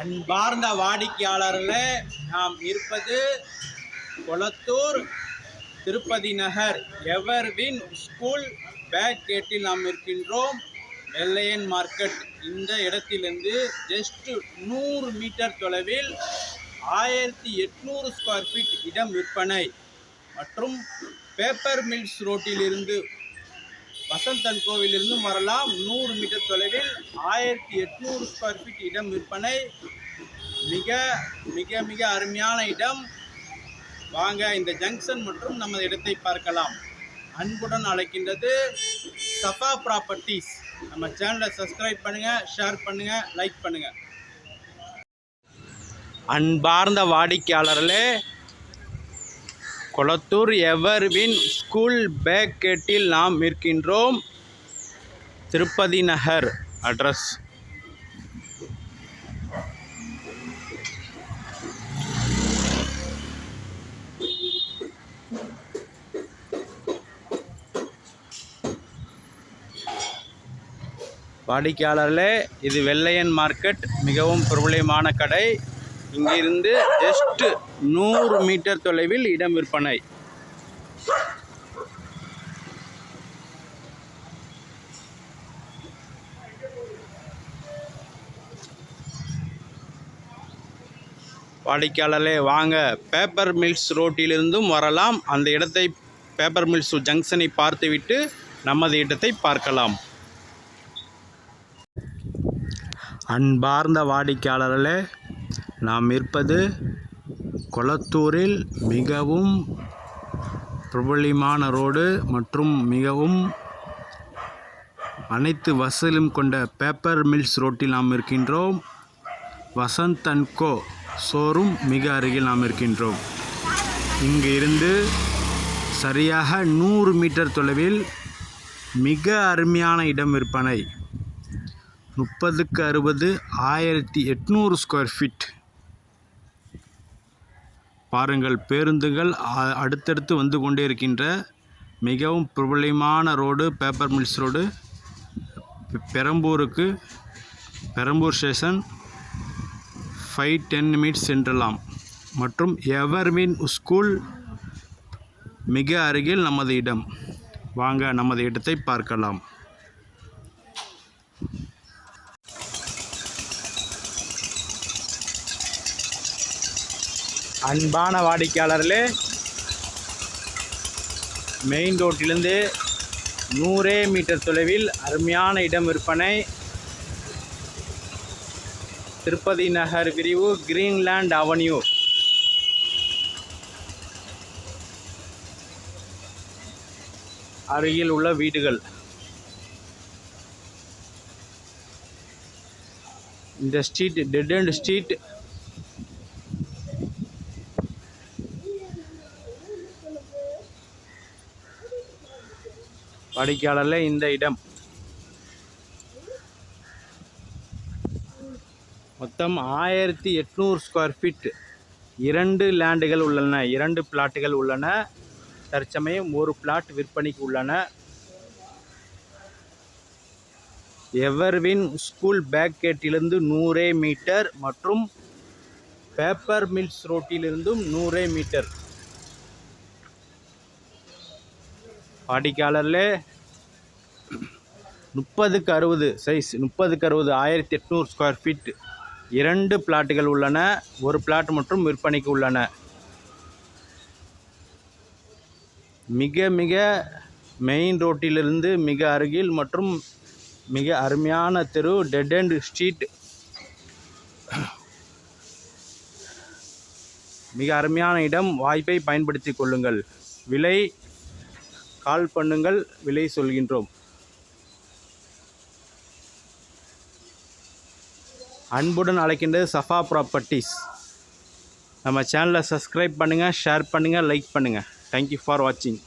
அன்பார்ந்த வாடிக்கையாளர்களே நாம் இருப்பது Kolathur Tirupati Nagar Everwin school back கேட்டில் நாம் இருக்கின்றோம். வெள்ளையன் மார்க்கெட் இந்த இடத்திலிருந்து ஜஸ்ட் நூறு மீட்டர் தொலைவில் ஆயிரத்தி எட்நூறு ஸ்கொயர் ஃபீட் இடம் விற்பனை மற்றும் பேப்பர் மில்ஸ் ரோட்டிலிருந்து வசந்தன் கோவிலிருந்து வரலாம் நூறு மீட்டர் தொலைவில் ஆயிரத்தி எட்நூறு ஸ்கொயர் ஃபீட் இடம் விற்பனை. மிக மிக மிக அருமையான இடம். வாங்க இந்த ஜங்ஷன் மற்றும் நமது இடத்தை பார்க்கலாம். அன்புடன் அழைக்கின்றது சஃபா ப்ராப்பர்ட்டிஸ் நம்ம சேனலை சப்ஸ்கிரைப் பண்ணுங்கள் ஷேர் பண்ணுங்கள் லைக் பண்ணுங்கள் அன்பார்ந்த வாடிக்கையாளர்களே கொளத்தூர் எவர்வின் ஸ்கூல் பேக் கேட்டில் நாம் இருக்கின்றோம் திருப்பதி நகர் அட்ரஸ். வாடிக்கையாளர்களே இது வெள்ளையன் மார்க்கெட் மிகவும் பிரபலமான கடை. இங்கிருந்து ஜஸ்ட் நூறு மீட்டர் தொலைவில் இடம் விற்பனை. வாடிக்கையாளர்களே வாங்க. பேப்பர் மில்ஸ் ரோட்டிலிருந்தும் வரலாம். அந்த இடத்தை பேப்பர் மில்ஸ் ஜங்ஷனை பார்த்துவிட்டு நமது இடத்தை பார்க்கலாம். அன்பார்ந்த வாடிக்கையாளர்களே நாம் இருப்பது கொளத்தூரில் மிகவும் பிரபலியமான ரோடு மற்றும் மிகவும் அனைத்து வசதியும் கொண்ட பேப்பர் மில்ஸ் ரோட்டில் நாம் இருக்கின்றோம். வசந்த் அண்ட் கோ ஷோரூம் மிக அருகில் நாம் இருக்கின்றோம். இங்கு இருந்து சரியாக நூறு மீட்டர் தொலைவில் மிக அருமையான இடம் விற்பனை முப்பதுக்கு அறுபது ஆயிரத்தி எட்நூறு ஸ்கொயர் ஃபீட் பாருங்கள் பேருந்துகள் அ- அடுத்தடுத்து வந்து கொண்டே இருக்கின்ற மிகவும் பிரபலமான road paper mills road. பெரம்பூருக்கு Perambur station five ten minutes சென்றலாம். மற்றும் எவர்வின் ஸ்கூல் மிக அருகில் நமது இடம். வாங்க நமது இடத்தை பார்க்கலாம். அன்பான வாடிக்கையாளர்களே மெயின் ரோட்டிலிருந்து நூறே மீட்டர் தொலைவில் அருமையான இடம் விற்பனை. திருப்பதி நகர் பிரிவு கிரீன்லேண்ட் அவென்யூ அருகில் உள்ள வீடுகள். இந்த ஸ்ட்ரீட் டெட் அண்ட் ஸ்ட்ரீட் வாடிக்கையாளரில் இந்த இடம். மொத்தம் ஆயிரத்தி எட்நூறு ஸ்கொயர் ஃபீட் இரண்டு லேண்டுகள் உள்ளன. இரண்டு பிளாட்டுகள் உள்ளன. தற்சமயம் ஒரு பிளாட் விற்பனைக்கு உள்ளன. எவர்வின் ஸ்கூல் பேக்கேட்டிலிருந்து நூறே மீட்டர் மற்றும் பேப்பர் மில்ஸ் ரோட்டிலிருந்தும் நூறே மீட்டர். வாடிக்கையாளரில் முப்பதுக்கு அறுபது சைஸ் முப்பதுக்கு அறுபது ஆயிரத்தி எட்நூறு ஸ்கொயர் ஃபீட் இரண்டு பிளாட்டுகள் உள்ளன. ஒரு பிளாட் மற்றும் விற்பனைக்கு உள்ளன. மிக மிக மெயின் ரோட்டிலிருந்து மிக அருகில் மற்றும் மிக அருமையான தெரு டெட் அண்ட் ஸ்ட்ரீட் மிக அருமையான இடம். வாய்ப்பை பயன்படுத்திக் கொள்ளுங்கள். விலை கால் பண்ணுங்கள் விலை சொல்கின்றோம். அன்புடன் அழைக்கின்றது சஃபா ப்ராப்பர்ட்டிஸ் நம்ம சேனலை சப்ஸ்கிரைப் பண்ணுங்கள் ஷேர் பண்ணுங்கள் லைக் பண்ணுங்கள் தேங்க்யூ ஃபார் வாட்சிங்